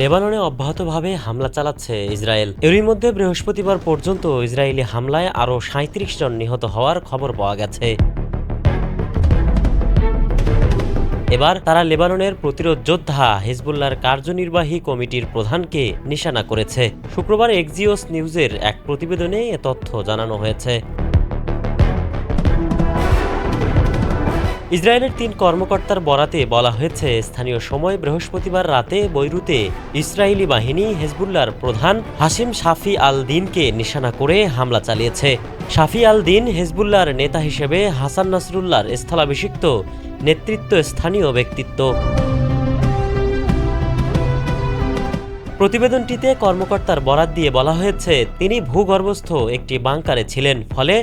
লেবাননে অব্যাহতভাবে হামলা চালাচ্ছে ইসরায়েল। এরই মধ্যে বৃহস্পতিবার পর্যন্ত ইসরায়েলি হামলায় আরও সাঁত্রিশ জন নিহত হওয়ার খবর পাওয়া গেছে। এবার তারা লেবাননের প্রতিরোধ যোদ্ধা হিজবুল্লাহর কার্যনির্বাহী কমিটির প্রধানকে নিশানা করেছে। শুক্রবার এক্সিওস নিউজের এক প্রতিবেদনে এ তথ্য জানানো হয়েছে। ইসরায়েলের তিন কর্মকর্তার বরাতে বলা হয়েছে, স্থানীয় সময় বৃহস্পতিবার রাতে বৈরুতে ইসরায়েলি বাহিনী হেজবুল্লার প্রধান হাসিম শাফি আল দিনকে নিশানা করে হামলা চালিয়েছে। শাফি আল দিন হেজবুল্লার নেতা হিসেবে হাসান নাসরুল্লার স্থলাভিষিক্ত নেতৃত্ব স্থানীয় ব্যক্তিত্ব। প্রতিবেদনটিতে কর্মকর্তার বরাত দিয়ে বলা হয়েছে, তিনি ভূগর্ভস্থ একটি বাংকারে ছিলেন, ফলে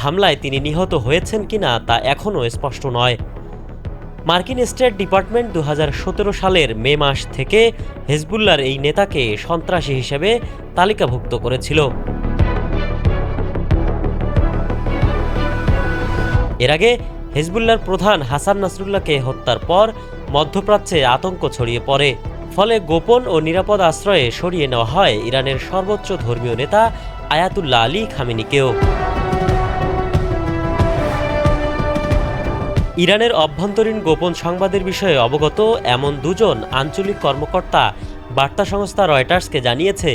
হামলায় তিনি নিহত হয়েছেন কিনা তা এখনও স্পষ্ট নয়। মার্কিন স্টেট ডিপার্টমেন্ট দু হাজার সতেরো সালের মে মাস থেকে হেজবুল্লার এই নেতাকে সন্ত্রাসী হিসেবে তালিকাভুক্ত করেছিল। এর আগে হেজবুল্লার প্রধান হাসান নাসরুল্লাহকে হত্যার পর মধ্যপ্রাচ্যে আতঙ্ক ছড়িয়ে পড়ে। ফলে গোপন ও নিরাপদ আশ্রয়ে সরিয়ে নেওয়া হয় ইরানের সর্বোচ্চ ধর্মীয় নেতা আয়াতুল্লাহ আলী খামেনিকেও। ইরানের অভ্যন্তরীণ গোপন সংবাদের বিষয়ে অবগত এমন দুজন আঞ্চলিক কর্মকর্তা বার্তা সংস্থা রয়টার্সকে জানিয়েছে,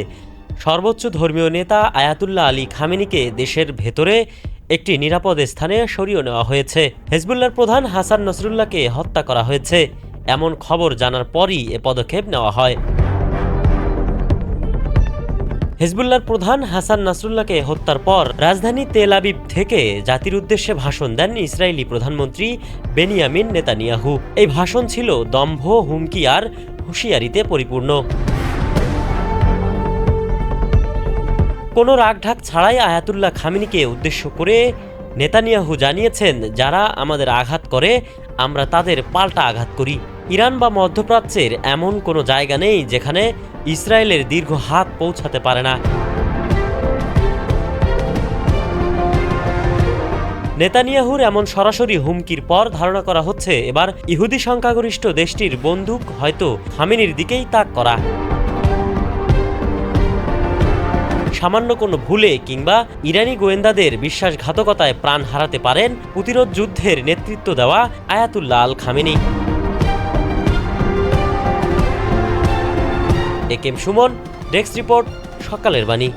সর্বোচ্চ ধর্মীয় নেতা আয়াতুল্লাহ আলী খামেনিকে দেশের ভেতরে একটি নিরাপদ স্থানে সরিয়ে নেওয়া হয়েছে। হেজবুল্লার প্রধান হাসান নসরুল্লাহকে হত্যা করা হয়েছে। এমন খবর জানার পরই এ পদক্ষেপ নেওয়া হয়। হেজবুল্লার প্রধান হাসান নাসরুল্লাহকে হত্যার পর রাজধানী তেল আবিব থেকে জাতির উদ্দেশ্যে ভাষণ দেন ইসরায়েলি প্রধানমন্ত্রী বেনিয়ামিন নেতানিয়াহু। এই ভাষণ ছিল দম্ভ, হুমকি আর হুঁশিয়ারিতে পরিপূর্ণ। কোনো রাগঢাক ছাড়াই আয়াতুল্লাহ খামিনিকে উদ্দেশ্য করে নেতানিয়াহু জানিয়েছেন, যারা আমাদের আঘাত করে, আমরা তাদের পাল্টা আঘাত করি। ইরান বা মধ্যপ্রাচ্যের এমন কোনো জায়গা নেই যেখানে ইসরায়েলের দীর্ঘ হাত পৌঁছাতে পারে না। নেতানিয়াহুর এমন সরাসরি হুমকির পর ধারণা করা হচ্ছে, এবার ইহুদি সংখ্যাগরিষ্ঠ দেশটির বন্দুক হয়তো খামিনির দিকেই তাক করা। সামান্য কোনো ভুলে কিংবা ইরানি গোয়েন্দাদের বিশ্বাসঘাতকতায় প্রাণ হারাতে পারেন প্রতিরোধ যুদ্ধের নেতৃত্ব দেওয়া Ayatollah Al Khamenei AKM Suman desk report সকালের বাণী।